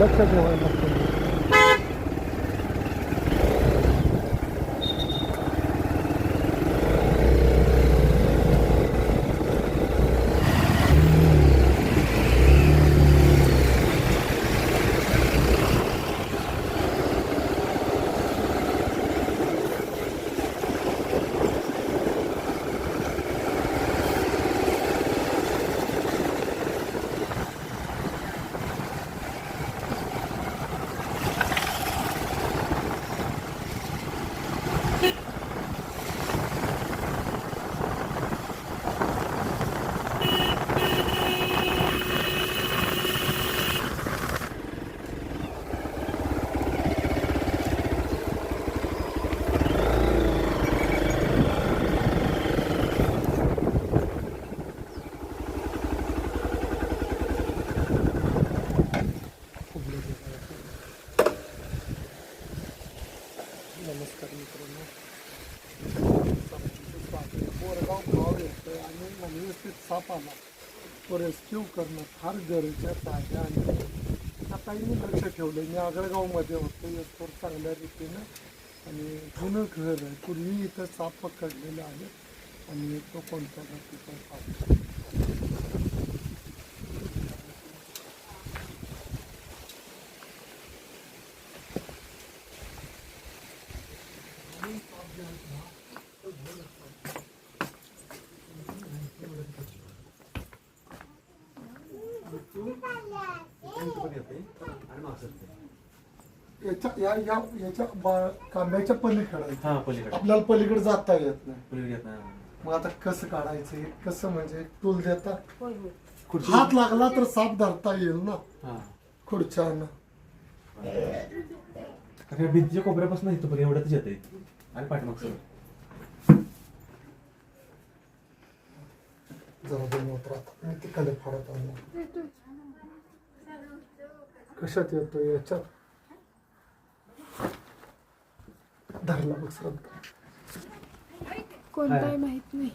लक्ष ठेवायला लागतं रेस्क्यू करणं फार गरजेचं आहे आणि आताही मी लक्ष ठेवलं मी आगळगावमध्ये होतो. एक चांगल्या रीतीनं आणि जुनं घर आहे. पूर्वी इथं साप पकडलेलं आहे आणि तो कोणत्या जातीचा साप याच्या या या याच्या बा- कांद्याच्या पलीकडे. हा पलीकडे. आपल्याला पलीकडे जाता येत नाही. पलीकडे येत नाही. मग आता कसं काढायचं? हे? कसं म्हणजे टूल देता? खुर्ची हात लागला तर साप धरता येईल ना? हा. खुर्च्यानं. कारण या भिंतीच्या कोपऱ्यापासून इथं पण एवढ्यातच येते आणि पाठीमाग सर जरा दोन होत राहतात मी तिकडे फाडत आणलं कशात येतो याच्यात? धरला बघ श्रद्धा. कोणताही माहीत नाही.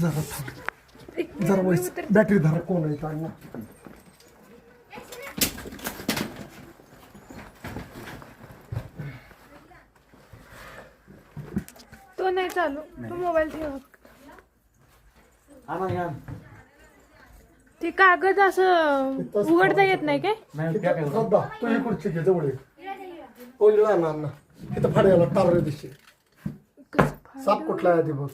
जरा थांब. जरा वैस बॅटरी धरा कोण आहे काय ना तो नाही चालू. तो मोबाईल ठेवा. हा ना या. ते कागद असं उघडता येत नाही काय? तू ही खुर्ची घे जवळ ना फाड्याला टावर दिशी साप कुठला आहे आधी बघ.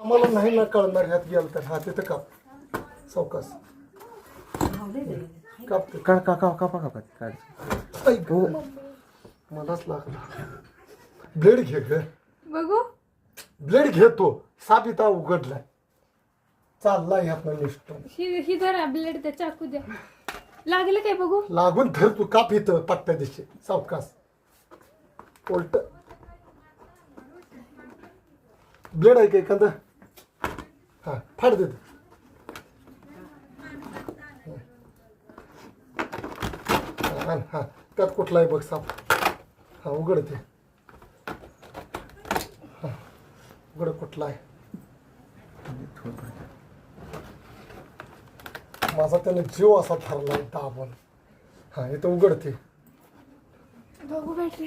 आम्हाला नाही ना कळणार ह्यात गेलं तर. हा तिथं काप. सावकाश काप ते. का का का कापा कापा. काढ ऐक. मलाच लागला. ब्लेड घे ग. बघू. ब्लेड घे तो साप इथं उघडलाय. चाललाय ह्यातनं निष्ठ ही ही धरा ब्लेड त्या चाकू द्या. लागलं काय बघू? लागून धर तू काप इथं पट्ट्या दिशी. सावकाश. उलट. ब्लेड आहे का एखादं? हा फाड दे हा हा. त्यात कुठला आहे बघ साप. हा उघड ते. हा उघड कुठला आहे. माझा त्याने जीव असा ठरलाय दाबून हा इथं उघडते. बघू बॅटरी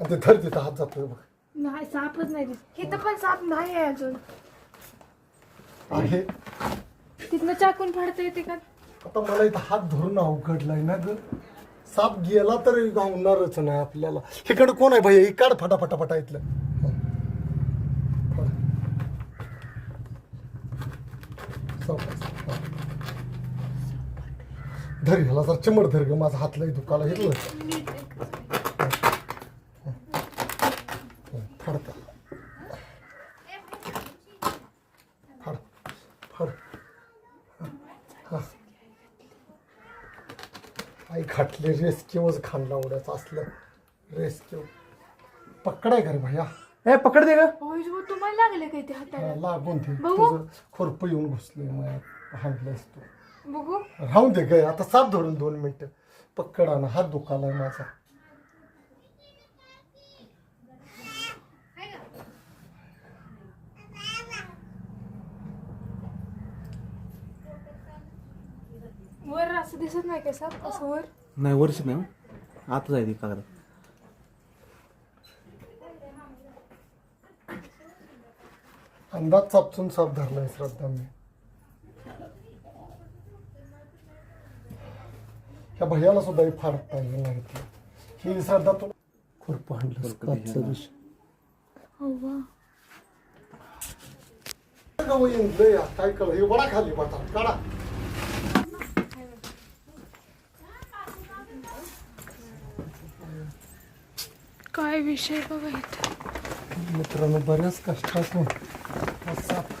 आणि ते धर तिथं हात जातोय बघ. नाही सापच नाही दिसत इथं पण साप नाही आहे अजून. आहे. तिथनं चाकून फाडता येते का? आता मला इथं हात धरून उघडलाय ना ग. साप गेला तर गावणारच नाही आपल्याला. इकडं कोण आहे भाई काढ फटा फटा फटा इथलं फाड. सावकाश. हा. धर ह्याला जर चिमड धर ग माझा हात लई दुखाला घेतलं फाडता फाड फाड. आई खाटले रेस्क्यूच खाल्ला उड्याच असलं. रेस्क्यू. पकडाय का रे भैया? ए पकड दे ग. होय जो तुम्हाला लागले काय ते हाताला? लागून ते बघू. तुझं खोरप येऊन घुसले मग हांडलंस तू. बघू. राहून दे गे आता साप धरून दोन मिनिटं. पकडा ना हात दुखालाय माझा. वर असं दिसत नाही का साप असं वर? नाही वर्ष नाही हो. आताच आहे ती कागद. अंदाज चापसून साप धरलाय श्रद्धा मी. ह्या भैयाला सुद्धा हे फाडता येईल नाही ही श्रद्धा तुला खुरप लय काय कळ हे वडा खाली बटा काढा. काय विषय बघा इथं? मित्रांनो बऱ्याच कष्टातून हा साप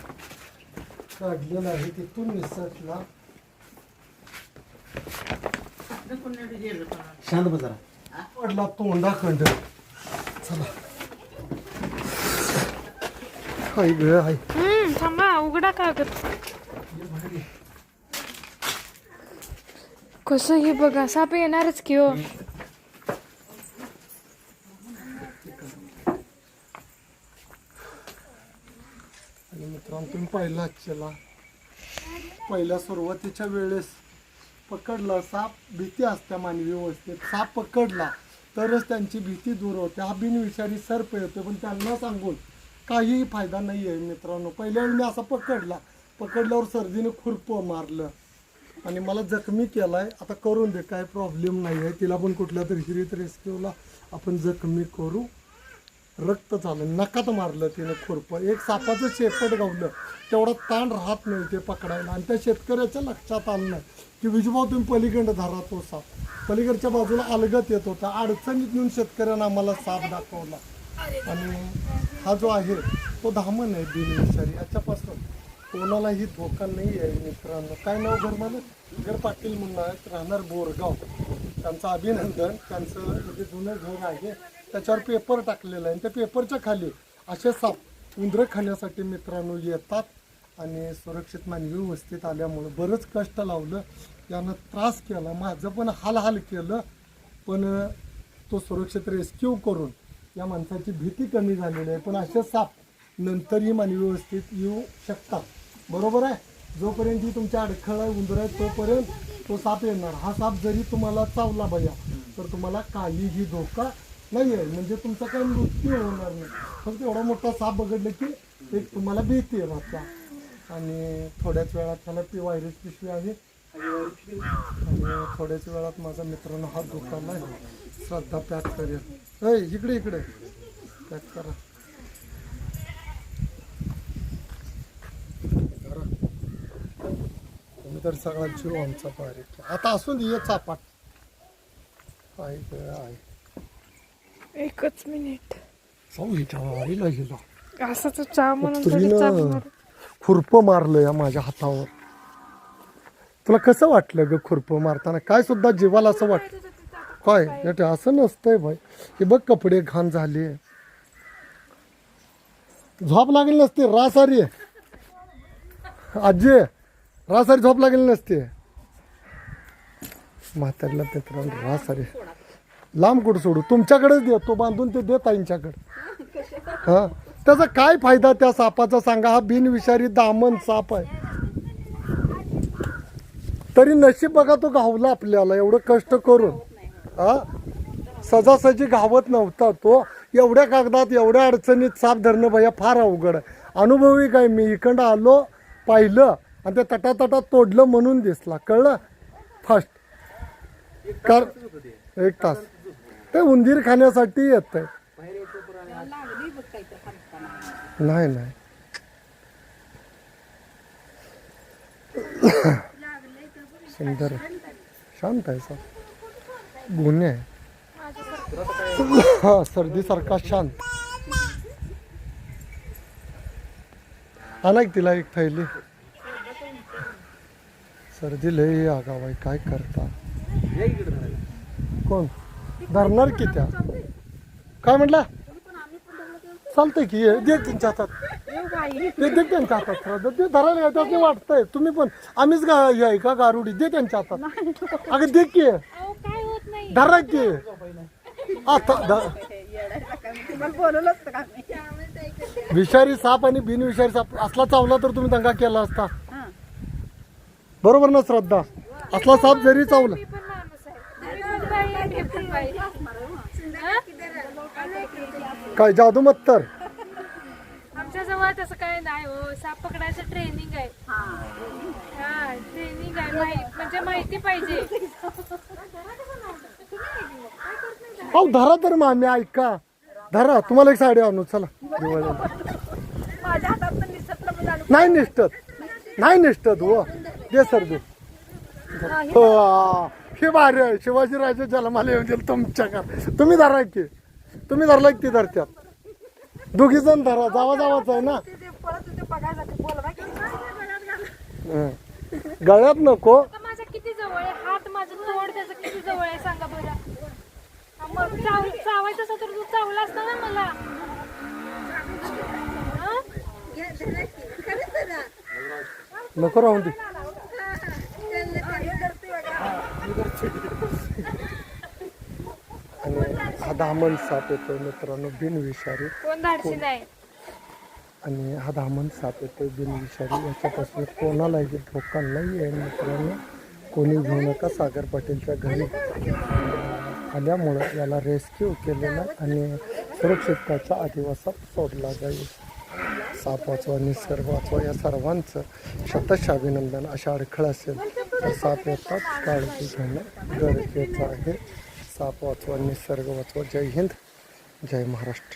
काढलेला आहे. तिथून निसटला. शांत बस पडला चला. हाय ग हाय. हम्म थांबा उघडा कागद. कसं हे बघा साप येणारच की हो? आणि मित्रांनो तुम्ही पाहिला आजच्याला? पहिल्या सुरुवातीच्या वेळेस पकडला साप भीती असते मानवी व्यवस्थेत. साप पकडला तरच त्यांची भीती दूर होते. हा बिनविषारी सर्प येतो पण त्यांना सांगून काहीही फायदा नाही आहे मित्रांनो. पहिल्या वेळी मी असा पकडला. पकडल्यावर सर्दीने खुरपं मारलं. आणि मला जखमी केलाय. आता करून दे काय प्रॉब्लेम नाही आहे तिला पण कुठल्या तरी हिरीत रेस्क्यूला आपण जखमी करू. रक्त झालं नकात मारलं तिने खुरपं. एक सापाचं शेपट गावलं. तेवढा ताण राहत नाही ते पकडायला. आणि त्या शेतकऱ्याच्या लक्षात आलं नाही की विजभाव पलीकडं धरा तो साप. पलीकडच्या बाजूला अलगत येत होता. अडचणीत नेऊन शेतकऱ्यानं आम्हाला साप दाखवला. आणि हा जो आहे तो धामण आहे बिनविषारी. याच्यापासून कोणालाही धोका नाही आहे मित्रांनो. काय नाव घर मला घर पाटील म्हणून आहेत. राहणार बोरगाव. त्यांचं अभिनंदन. त्यांचं म्हणजे जुनं घर आहे. त्याच्यावर पेपर टाकलेला आहे. आणि त्या पेपरच्या खाली असे साप उंदरं खाण्यासाठी मित्रांनो येतात आणि सुरक्षित मानवी व्यवस्थित आल्यामुळं बरंच कष्ट लावलं. यानं त्रास केला. माझं पण हाल हाल केलं. पण तो सुरक्षित रेस्क्यू करून या माणसाची भीती कमी झालेली आहे. पण असे साप नंतरही मानवी व्यवस्थित येऊ शकतात. बरोबर आहे? जोपर्यंत ही तुमच्या अडखळा उंदर आहे तोपर्यंत तो साप येणार. हा साप जरी तुम्हाला चावला बया तर तुम्हाला काहीही धोका नाही आहे म्हणजे तुमचा काही मृत्यू होणार नाही. फक्त एवढा मोठा साप बघडलं की एक तुम्हाला भीती आहे मागच्या आणि थोड्याच वेळात त्याला ती व्हायरस पिशवी आहे आणि थोड्याच वेळात माझा मित्रांनो हात दुखायला आहे श्रद्धा पॅक करेल ऐ इकडे इकडे. पॅक करा. तुम्ही तर सगळा जीव आमचा पाहिजे आता असून दे चापाट. आहे आहे. एकच मिनिट. असं तर चा म्हणून थोडी त्रीनं चाप मार. खुरप मारलं या माझ्या हातावर. तुला कसं वाटलं ग खुरप मारताना? काय सुद्धा जीवाला असं वाटतं काय? नाही असं नसतंय भाई. हे बघ कपडे घाण झाले. झोप लागली नसते रासारी आजी रासारी झोप लागली नसते. म्हातारीला मित्रांनो रासारी लांब कुठं सोडू? तुमच्याकडेच दे तो बांधून ते दे ताईंच्याकडे हा? त्याचा काय फायदा त्या सापाचा? सांगा हा बिनविषारी दामन साप आहे. तरी नशीब बघा तो घावला आपल्याला एवढं कष्ट करून. हा? सजासजी घावत नव्हता तो. एवढ्या कागदात एवढ्या अडचणीत साप धरणं भैया फार अवघड आहे. अनुभवी काय मी इकडं आलो पाहिलं आणि ते तटातटात तोडलं म्हणून दिसला. कळलं? फास्ट कर एक तास. ते उंदीर खाण्यासाठी येत आहे नाही नाही. सुंदर आहे. शांत आहे सर. गुन्हे आहे. हा सर्दीसारखा शांत. आणा तिला एक थैली. सर्दी लय आगाव आहे. काय करता? कोण? धरणार की त्या? काय म्हटला? चालतंय की ये, दे त्यांच्या हातात. ते दे त्यांच्या हातात श्रद्धा. ते धरायला येतात ते वाटतंय. तुम्ही पण आम्हीच गा हे आहे का गारुडी? दे त्यांच्या हातात. अगं दे की. धरा की. आता ध- विषारी साप आणि बिनविषारी साप असला चावला तर तुम्ही दंगा केला असता. बरोबर ना श्रद्धा? असला साप जरी चावला मी पण माणूस आहे मी पण बाई आहे, मी पण बाई हा? काय? जादू मत्तर? आमच्या जवळ तसं काय नाही हो साप पकडायचं ट्रेनिंग आहे. हा. ट्रेनिंग आहे माहिती म्हणजे माहिती पाहिजे. अहो धरा तर मामी ऐका. धरा तुम्हाला एक साडी आणू चला. दिवाळीला नाही निष्ठत. नाही निष्ठत हो. दे सर दे. हो, हे भारी आहे. शिवाजी राजे जन्माला येऊन दिलं तुमच्या घर तुम्ही धरा की. तुम्ही धरला की ती धरत्यात. दोघी जण धरा. जावा जावाच आहे ना. गळ्यात नको. आता माझ्या किती जवळ आहे? हात माझं तोड त्याचं किती जवळ आहे? सांगा बरं. मग चाव चावायचं असं तर तू चावला असता ना मला? नको राहून दे आणि हा दामन साप येतोय मित्रांनो बिनविषारी कोण धाडशी नाही? आणि हा दामन साप येतोय बिनविषारी याच्यापासून कोणालाही धोका नाही आहे मित्रांनो. कोणी घेऊ नका सागर पाटीलच्या घरी. आल्यामुळं याला रेस्क्यू केलेला आणि सुरक्षित त्याच्या अधिवासात सोडला जाईल. साप वाचवा निसर्ग वाचवा या सर्वांचं शतश अभिनंदन अशा अडखळ असेल तर साप येतात काळजी घेणं गरजेचं आहे. साप वाचवा निसर्ग वाचवा जय हिंद जय महाराष्ट्र.